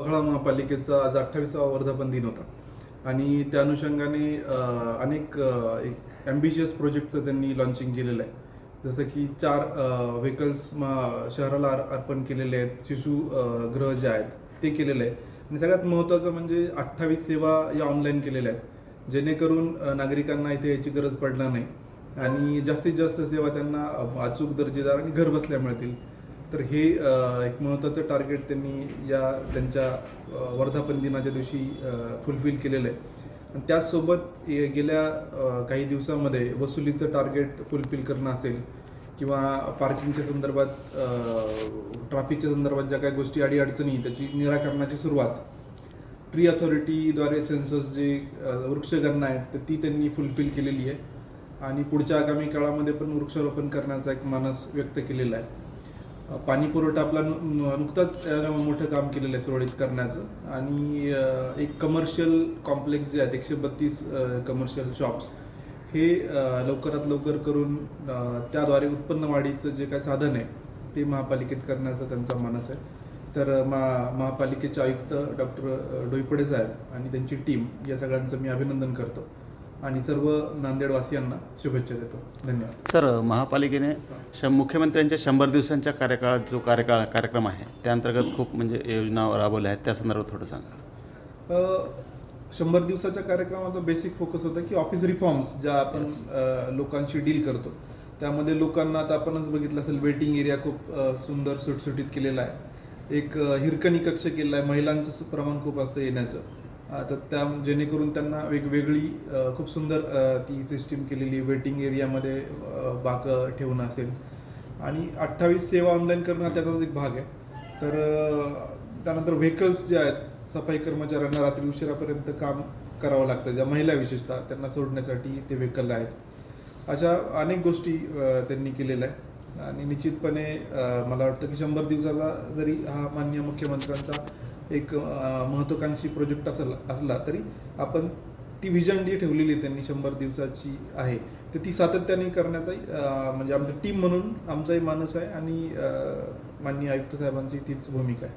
पहळा महापालिकेचा आज अठ्ठावीसावा वर्धापन दिन होता. आणि त्या अनुषंगाने अनेक एक ॲम्बिशियस प्रोजेक्टचं त्यांनी लॉन्चिंग केलेलं आहे. जसं की चार व्हेकल्स शहराला अर्पण केलेले आहेत. शिशु ग्रह गृह जे आहेत ते केलेलं आहे आणि सगळ्यात महत्त्वाचं म्हणजे अठ्ठावीस सेवा या ऑनलाईन केलेल्या आहेत. जेणेकरून नागरिकांना इथे याची गरज पडणार नाही. आणि जास्तीत जास्त सेवा त्यांना अचूक दर्जेदार आणि घरबसल्या मिळतील. तर हे एक महत्त्वाचं टार्गेट त्यांनी या त्यांच्या वर्धापन दिनाच्या दिवशी फुलफिल केलेलं आहे. आणि त्याचसोबत गेल्या काही दिवसामध्ये वसुलीचं टार्गेट फुलफिल करणं असेल किंवा पार्किंगच्या संदर्भात ट्रॅफिकच्या संदर्भात ज्या काही गोष्टी अडीअडचणी त्याची निराकरणाची सुरुवात. ट्री अथॉरिटीद्वारे सेन्सस जे वृक्षगणना आहेत तर ती त्यांनी फुलफिल केलेली आहे. आणि पुढच्या आगामी काळामध्ये पण वृक्षारोपण करण्याचा एक मानस व्यक्त केलेला आहे. पाणी पुरवठा आपला नु- नुकताच मोठं काम केलेलं आहे सुरळीत करण्याचं. आणि एक कमर्शियल कॉम्प्लेक्स जे आहेत एकशे बत्तीस कमर्शियल शॉप्स हे लवकरात लवकर करून त्याद्वारे उत्पन्न वाढीचं जे काय साधन आहे ते महापालिकेत करण्याचा त्यांचा मानस आहे. तर मा महापालिकेचे आयुक्त डॉक्टर डोईपडे साहेब आणि त्यांची टीम या सगळ्यांचं मी अभिनंदन करतो. आणि सर्व नांदेडवासियांना शुभेच्छा देतो. धन्यवाद. सर महापालिकेने श मुख्यमंत्र्यांच्या शंभर दिवसांच्या कार्यकाळात जो कार्यकाळ कार्यक्रम आहे त्या अंतर्गत खूप म्हणजे योजना राबवल्या आहेत त्या संदर्भात थोडं सांगा. शंभर दिवसाच्या कार्यक्रमाचा बेसिक फोकस होता की ऑफिस रिफॉर्म्स ज्या आपण लोकांशी डील करतो. त्यामध्ये लोकांना आता आपणच बघितलं असेल वेटिंग एरिया खूप सुंदर सुटसुटीत केलेला आहे. एक हिरकणी कक्ष केलेला आहे. महिलांचं प्रमाण खूप असतं येण्याचं. तर त्या जेणेकरून त्यांना वेगवेगळी खूप सुंदर ती सिस्टीम केलेली वेटिंग एरियामध्ये बाक ठेवणं असेल. आणि अठ्ठावीस सेवा ऑनलाईन करणं त्याचाच एक भाग आहे. तर त्यानंतर व्हेकल्स जे आहेत सफाई कर्मचाऱ्यांना रात्री उशिरापर्यंत काम करावं लागतं ज्या महिला विशेषतः त्यांना सोडण्यासाठी ते व्हेकल आहेत. अशा अनेक गोष्टी त्यांनी केलेल्या आहेत. आणि निश्चितपणे मला वाटतं की शंभर दिवसाचा जरी हा मान्य मुख्यमंत्र्यांचा एक महत्वाकांक्षी महत्त्वाकांक्षी प्रोजेक्ट असेल असला तरी आपण ती व्हिजन जी ठेवलेली आहे त्यांनी शंभर दिवसाची आहे तर ती सातत्याने करण्याचाही म्हणजे आमची टीम म्हणून आमचाही मानस आहे आणि माननीय आयुक्त साहेबांची तीच भूमिका आहे.